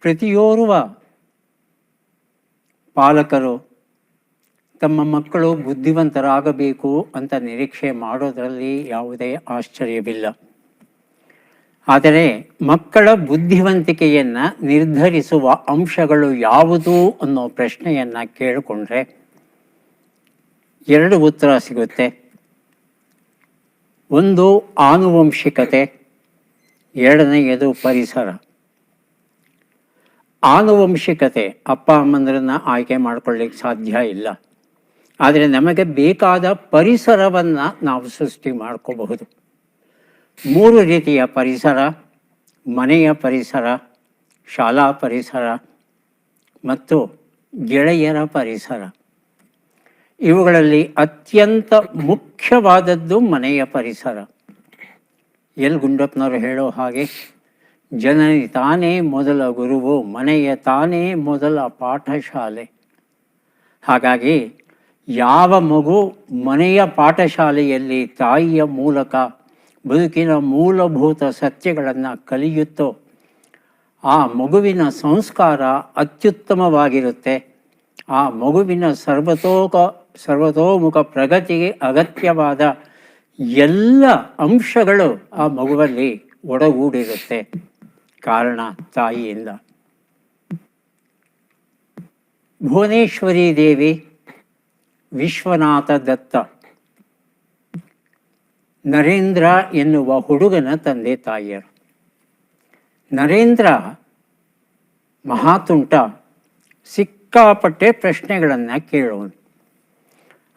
ಪ್ರತಿಯೋರ್ವ ಪಾಲಕರು ತಮ್ಮ ಮಕ್ಕಳು ಬುದ್ಧಿವಂತರಾಗಬೇಕು ಅಂತ ನಿರೀಕ್ಷೆ ಮಾಡೋದರಲ್ಲಿ ಯಾವುದೇ ಆಶ್ಚರ್ಯವಿಲ್ಲ. ಆದರೆ ಮಕ್ಕಳ ಬುದ್ಧಿವಂತಿಕೆಯನ್ನು ನಿರ್ಧರಿಸುವ ಅಂಶಗಳು ಯಾವುದು ಅನ್ನೋ ಪ್ರಶ್ನೆಯನ್ನು ಕೇಳಿಕೊಂಡ್ರೆ ಎರಡು ಉತ್ತರ ಸಿಗುತ್ತೆ. ಒಂದು ಆನುವಂಶಿಕತೆ, ಎರಡನೆಯದು ಪರಿಸರ. ಆನುವಂಶಿಕತೆ ಅಪ್ಪ ಅಮ್ಮಂದ್ರನ್ನ ಆಯ್ಕೆ ಮಾಡ್ಕೊಳ್ಳಿಕ್ಕೆ ಸಾಧ್ಯ ಇಲ್ಲ. ಆದರೆ ನಮಗೆ ಬೇಕಾದ ಪರಿಸರವನ್ನು ನಾವು ಸೃಷ್ಟಿ ಮಾಡ್ಕೋಬಹುದು. ಮೂರು ರೀತಿಯ ಪರಿಸರ, ಮನೆಯ ಪರಿಸರ, ಶಾಲಾ ಪರಿಸರ ಮತ್ತು ಗೆಳೆಯರ ಪರಿಸರ. ಇವುಗಳಲ್ಲಿ ಅತ್ಯಂತ ಮುಖ್ಯವಾದದ್ದು ಮನೆಯ ಪರಿಸರ. ಎಲ್ ಗುಂಡಪ್ಪನವರು ಹೇಳೋ ಹಾಗೆ ಜನನಿ ತಾನೇ ಮೊದಲ ಗುರುವು, ಮನೆಯ ತಾನೇ ಮೊದಲ ಪಾಠಶಾಲೆ. ಹಾಗಾಗಿ ಯಾವ ಮಗು ಮನೆಯ ಪಾಠಶಾಲೆಯಲ್ಲಿ ತಾಯಿಯ ಮೂಲಕ ಬದುಕಿನ ಮೂಲಭೂತ ಸತ್ಯಗಳನ್ನು ಕಲಿಯುತ್ತೋ, ಆ ಮಗುವಿನ ಸಂಸ್ಕಾರ ಅತ್ಯುತ್ತಮವಾಗಿರುತ್ತೆ. ಆ ಮಗುವಿನ ಸರ್ವತೋಕ, ಸರ್ವತೋಮುಖ ಪ್ರಗತಿಗೆ ಅಗತ್ಯವಾದ ಎಲ್ಲ ಅಂಶಗಳು ಆ ಮಗುವಲ್ಲಿ ಒಡಗೂಡಿರುತ್ತೆ. ಕಾರಣ ತಾಯಿಯಿಂದ. ಭುವನೇಶ್ವರಿ ದೇವಿ ವಿಶ್ವನಾಥ ದತ್ತ. ನರೇಂದ್ರ ಎನ್ನುವ ಹುಡುಗನ ತಂದೆ ತಾಯಿಯರು. ನರೇಂದ್ರ ಮಹಾತುಂಟ ಸಿಕ್ಕಾಪಟ್ಟೆ ಪ್ರಶ್ನೆಗಳನ್ನು ಕೇಳೋನು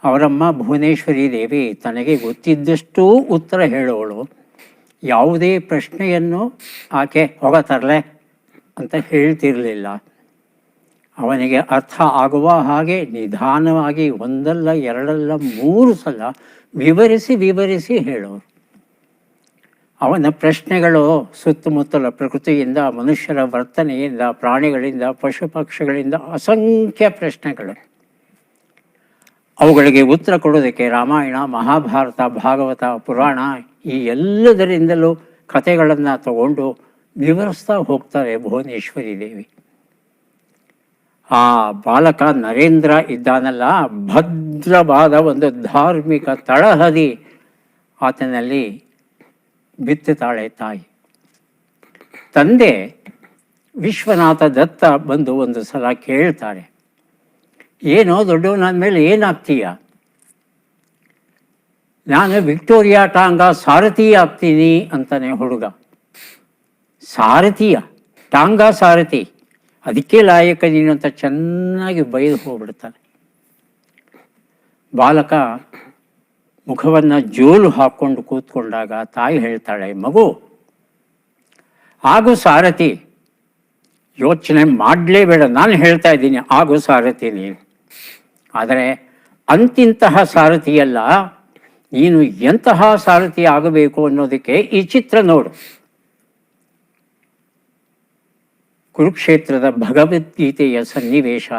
ಅವರಮ್ಮ ಭುವನೇಶ್ವರಿ ದೇವಿ ತನಗೆ ಗೊತ್ತಿದ್ದಷ್ಟೂ ಉತ್ತರ ಹೇಳೋಳು ಯಾವುದೇ ಪ್ರಶ್ನೆಯನ್ನು ಆಕೆ ಹೊಗತರಲೆ ಅಂತ ಹೇಳ್ತಿರಲಿಲ್ಲ. ಅವನಿಗೆ ಅರ್ಥ ಆಗುವ ಹಾಗೆ ನಿಧಾನವಾಗಿ ಒಂದಲ್ಲ ಎರಡಲ್ಲ ಮೂರು ಸಲ ವಿವರಿಸಿ ವಿವರಿಸಿ ಹೇಳೋರು. ಅವನ ಪ್ರಶ್ನೆಗಳು ಸುತ್ತಮುತ್ತಲ ಪ್ರಕೃತಿಯಿಂದ, ಮನುಷ್ಯರ ವರ್ತನೆಯಿಂದ, ಪ್ರಾಣಿಗಳಿಂದ ಪಶು ಪಕ್ಷಿಗಳಿಂದ ಅಸಂಖ್ಯ ಪ್ರಶ್ನೆಗಳು. ಅವುಗಳಿಗೆ ಉತ್ತರ ಕೊಡೋದಕ್ಕೆ ರಾಮಾಯಣ, ಮಹಾಭಾರತ, ಭಾಗವತ, ಪುರಾಣ ಈ ಎಲ್ಲದರಿಂದಲೂ ಕಥೆಗಳನ್ನು ತಗೊಂಡು ವಿವರಿಸ್ತಾ ಹೋಗ್ತಾರೆ ಭುವನೇಶ್ವರಿ ದೇವಿ. ಆ ಬಾಲಕ ನರೇಂದ್ರ ಇದ್ದಾನಲ್ಲ, ಭದ್ರವಾದ ಒಂದು ಧಾರ್ಮಿಕ ತಳಹದಿ ಆತನಲ್ಲಿ ಬಿತ್ತುತ್ತಾಳೆ ತಾಯಿ. ತಂದೆ ವಿಶ್ವನಾಥ ದತ್ತ ಬಂದು ಒಂದು ಸಲ ಕೇಳ್ತಾರೆ ಏನೋ ದೊಡ್ಡವನಾದ ಮೇಲೆ ಏನಾಗ್ತೀಯ? ನಾನು ವಿಕ್ಟೋರಿಯಾ ಟಾಂಗ ಸಾರಥಿ ಆಗ್ತೀನಿ ಅಂತಾನೆ ಹುಡುಗ. ಸಾರಥಿಯ? ಟಾಂಗ ಸಾರಥಿ. ಅದಕ್ಕೆ ಲಾಯಕ ನೀನು ಅಂತ ಚೆನ್ನಾಗಿ ಬೈದು ಹೋಗ್ಬಿಡ್ತಾನೆ. ಬಾಲಕ ಮುಖವನ್ನು ಜೋಲು ಹಾಕ್ಕೊಂಡು ಕೂತ್ಕೊಂಡಾಗ ತಾಯಿ ಹೇಳ್ತಾಳೆ, ಮಗು, ಆಗು ಸಾರಥಿ. ಯೋಚನೆ ಮಾಡಲೇಬೇಡ. ನಾನು ಹೇಳ್ತಾ ಇದ್ದೀನಿ, ಆಗು ಸಾರಥಿ ನೀನು. ಆದರೆ ಅಂತಿಂತಹ ಸಾರಥಿಯಲ್ಲ, ನೀನು ಎಂತಹ ಸಾರಥಿ ಆಗಬೇಕು ಅನ್ನೋದಕ್ಕೆ ಈ ಚಿತ್ರ ನೋಡು. ಕುರುಕ್ಷೇತ್ರದ ಭಗವದ್ಗೀತೆಯ ಸನ್ನಿವೇಶ.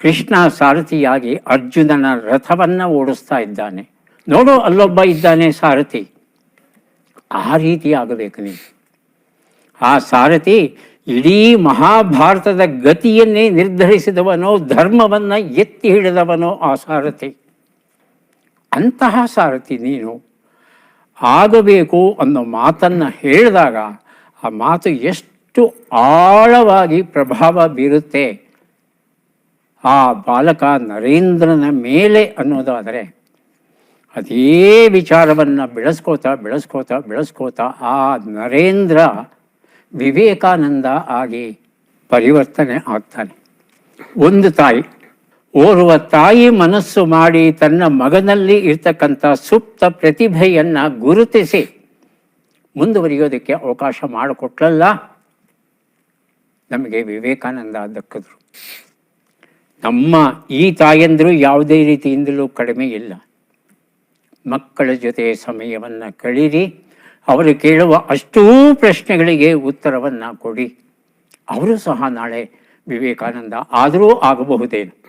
ಕೃಷ್ಣ ಸಾರಥಿಯಾಗಿ ಅರ್ಜುನನ ರಥವನ್ನು ಓಡಿಸ್ತಾ ಇದ್ದಾನೆ. ನೋಡು, ಅಲ್ಲೊಬ್ಬ ಇದ್ದಾನೆ ಸಾರಥಿ. ಆ ರೀತಿ ಆಗಬೇಕು ನೀನು. ಆ ಸಾರಥಿ ಇಡೀ ಮಹಾಭಾರತದ ಗತಿಯನ್ನೇ ನಿರ್ಧರಿಸಿದವನೋ, ಧರ್ಮವನ್ನು ಎತ್ತಿ ಹಿಡಿದವನೋ ಆ ಸಾರಥಿ. ಅಂತಹ ಸಾರಥಿ ನೀನು. ಆಗಬೇಕು ಅನ್ನೋ ಮಾತನ್ನು ಹೇಳಿದಾಗ ಆ ಮಾತು ಎಷ್ಟು ಆಳವಾಗಿ ಪ್ರಭಾವ ಬೀರುತ್ತೆ. ಆ ಬಾಲಕ ನರೇಂದ್ರನ ಮೇಲೆ ಅನ್ನೋದಾದರೆ ಅದೇ ವಿಚಾರವನ್ನು ಬೆಳೆಸ್ಕೋತಾ ಬೆಳೆಸ್ಕೋತಾ ಬೆಳೆಸ್ಕೋತಾ ಆ ನರೇಂದ್ರ ವಿವೇಕಾನಂದ ಆಗಿ ಪರಿವರ್ತನೆ ಆಗ್ತಾನೆ. ಒಂದು ತಾಯಿ, ಓರ್ವ ತಾಯಿ ಮನಸ್ಸು ಮಾಡಿ ತನ್ನ ಮಗನಲ್ಲಿ ಇರ್ತಕ್ಕಂಥ ಸುಪ್ತ ಪ್ರತಿಭೆಯನ್ನು ಗುರುತಿಸಿ ಮುಂದುವರಿಯೋದಕ್ಕೆ ಅವಕಾಶ ಮಾಡಿಕೊಟ್ಲಲ್ಲ? ನಮಗೆ ವಿವೇಕಾನಂದ ದಕ್ಕಿದ್ರು. ನಮ್ಮ ಈ ತಾಯಂದರು ಯಾವುದೇ ರೀತಿಯಿಂದಲೂ ಕಡಿಮೆ ಇಲ್ಲ. ಮಕ್ಕಳ ಜೊತೆ ಸಮಯವನ್ನು ಕಳೀರಿ. ಅವರು ಕೇಳುವ ಅಷ್ಟೂ ಪ್ರಶ್ನೆಗಳಿಗೆ ಉತ್ತರವನ್ನು ಕೊಡಿ. ಅವರು ಸಹ ನಾಳೆ ವಿವೇಕಾನಂದ ಆದರೂ ಆಗಬಹುದೇನು?